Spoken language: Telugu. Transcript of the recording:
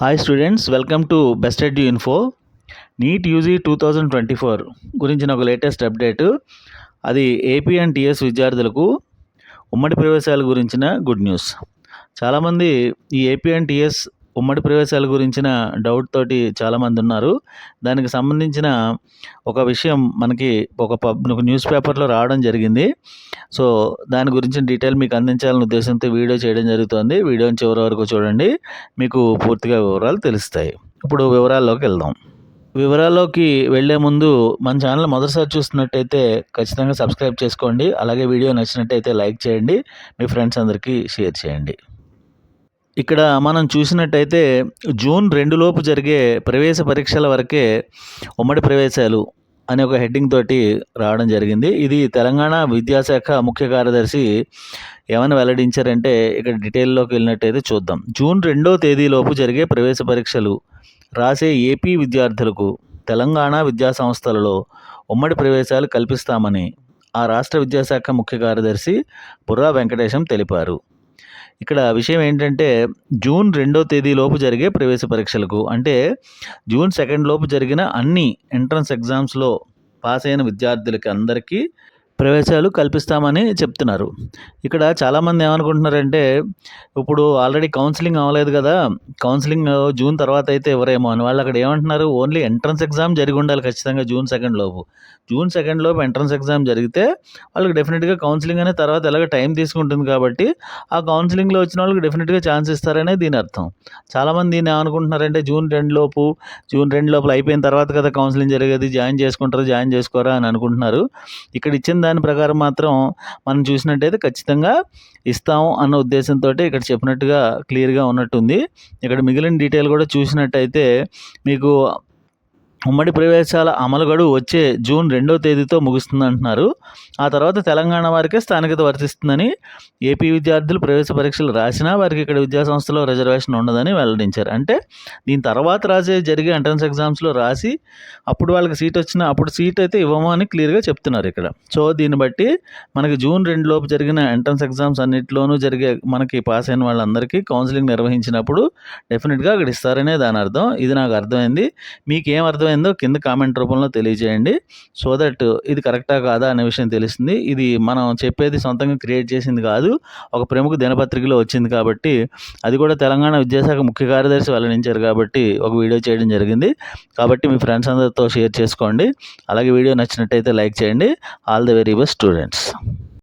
Hi students welcome to Best Ed Info NEET UG two thousand twenty four గురించిన ఒక లేటెస్ట్ అప్డేట్ అది ఏపీ అండ్ టీఎస్ విద్యార్థులకు ఉమ్మడి ప్రవేశాల గురించిన గుడ్ న్యూస్ చాలామంది ఈ ఏపీ అండ్ టీఎస్ ఉమ్మడి ప్రవేశాల గురించిన డౌట్ తోటి చాలామంది ఉన్నారు. దానికి సంబంధించిన ఒక విషయం మనకి ఒక పబ్ ఒక న్యూస్ పేపర్లో రావడం జరిగింది. సో దాని గురించి డీటెయిల్ మీకు అందించాలనే ఉద్దేశంతో వీడియో చేయడం జరుగుతుంది. వీడియోని చివరి వరకు చూడండి. మీకు పూర్తిగా వివరాలు తెలుస్తాయి. ఇప్పుడు వివరాల్లోకి వెళ్దాం. వివరాల్లోకి వెళ్ళే ముందు మన ఛానల్ మొదటిసారి చూస్తున్నట్టయితే ఖచ్చితంగా సబ్స్క్రైబ్ చేసుకోండి. అలాగే వీడియో నచ్చినట్టయితే లైక్ చేయండి. మీ ఫ్రెండ్స్ అందరికీ షేర్ చేయండి. ఇక్కడ మనం చూసినట్టయితే జూన్ రెండు లోపు జరిగే ప్రవేశ పరీక్షల వరకే ఉమ్మడి ప్రవేశాలు అనే ఒక హెడ్డింగ్ తోటి రావడం జరిగింది. ఇది తెలంగాణ విద్యాశాఖ ముఖ్య కార్యదర్శి ఏమైనా వెల్లడించారంటే ఇక్కడ డీటెయిల్లోకి వెళ్ళినట్టయితే చూద్దాం. జూన్ రెండో తేదీలోపు జరిగే ప్రవేశ పరీక్షలు రాసే ఏపీ విద్యార్థులకు తెలంగాణ విద్యా సంస్థలలో ఉమ్మడి ప్రవేశాలు కల్పిస్తామని ఆ రాష్ట్ర విద్యాశాఖ ముఖ్య కార్యదర్శి బుర్రా వెంకటేశం తెలిపారు. ఇక్కడ విషయం ఏంటంటే జూన్ రెండో తేదీలోపు జరిగే ప్రవేశ పరీక్షలకు అంటే జూన్ సెకండ్ లోపు జరిగిన అన్ని ఎంట్రన్స్ ఎగ్జామ్స్లో పాస్ అయిన విద్యార్థులకి అందరికీ ప్రవేశాలు కల్పిస్తామని చెప్తున్నారు. ఇక్కడ చాలామంది ఏమనుకుంటున్నారంటే ఇప్పుడు ఆల్రెడీ కౌన్సిలింగ్ అవ్వలేదు కదా కౌన్సిలింగ్ జూన్ తర్వాత అయితే ఎవరేమో అని. వాళ్ళు అక్కడ ఏమంటున్నారు ఓన్లీ ఎంట్రన్స్ ఎగ్జామ్ జరిగి ఉండాలి ఖచ్చితంగా జూన్ సెకండ్ లోపు. జూన్ సెకండ్ లోపు ఎంట్రన్స్ ఎగ్జామ్ జరిగితే వాళ్ళకి డెఫినెట్గా కౌన్సిలింగ్ అనే తర్వాత ఎలాగ టైం తీసుకుంటుంది కాబట్టి ఆ కౌన్సిలింగ్లో వచ్చిన వాళ్ళకి డెఫినెట్గా ఛాన్స్ ఇస్తారనే దీని అర్థం. చాలామంది దీన్ని ఏమనుకుంటున్నారంటే జూన్ రెండు లోపు జూన్ రెండు లోపల అయిపోయిన తర్వాత కదా కౌన్సిలింగ్ జరిగేది జాయిన్ చేసుకుంటారు జాయిన్ చేసుకోరా అని అనుకుంటున్నారు. ఇక్కడ ఇచ్చిన దాని ప్రకారం మాత్రం మనం చూసినట్టయితే ఖచ్చితంగా ఇస్తాం అన్న ఉద్దేశంతో ఇక్కడ చెప్పినట్టుగా క్లియర్గా ఉన్నట్టుంది. ఇక్కడ మిగిలిన డీటెయిల్ కూడా చూసినట్టయితే మీకు ఉమ్మడి ప్రవేశాల అమలు గడువు వచ్చే జూన్ రెండో తేదీతో ముగుస్తుంది అంటున్నారు ఆ తర్వాత తెలంగాణ వారికే స్థానికత వర్తిస్తుందని ఏపీ విద్యార్థులు ప్రవేశ పరీక్షలు రాసినా వారికి ఇక్కడ విద్యాసంస్థలో రిజర్వేషన్ ఉండదని వెల్లడించారు. అంటే దీని తర్వాత రాసే జరిగే ఎంట్రన్స్ ఎగ్జామ్స్లో రాసి అప్పుడు వాళ్ళకి సీట్ వచ్చిన అప్పుడు సీట్ అయితే ఇవ్వము అని క్లియర్గా చెప్తున్నారు ఇక్కడ. సో దీన్ని బట్టి మనకి జూన్ రెండు లోపు జరిగిన ఎంట్రన్స్ ఎగ్జామ్స్ అన్నింటిలోనూ జరిగే మనకి పాస్ అయిన వాళ్ళందరికీ కౌన్సిలింగ్ నిర్వహించినప్పుడు డెఫినెట్గా అక్కడ ఇస్తారనే దాని అర్థం. ఇది నాకు అర్థమైంది. మీకు ఏం అర్థమైందో కింద కామెంట్ రూపంలో తెలియజేయండి. సో దట్ ఇది కరెక్టా కాదా అనే విషయం తెలుస్తుంది. ఇది మనం చెప్పేది సొంతంగా క్రియేట్ చేసింది కాదు. ఒక ప్రముఖ దినపత్రికలో వచ్చింది కాబట్టి అది కూడా తెలంగాణ విద్యాశాఖ ముఖ్య కార్యదర్శి వెల్లడించారు కాబట్టి ఒక వీడియో చేయడం జరిగింది. కాబట్టి మీ ఫ్రెండ్స్ అందరితో షేర్ చేసుకోండి. అలాగే వీడియో నచ్చినట్టయితే లైక్ చేయండి. All the very best students.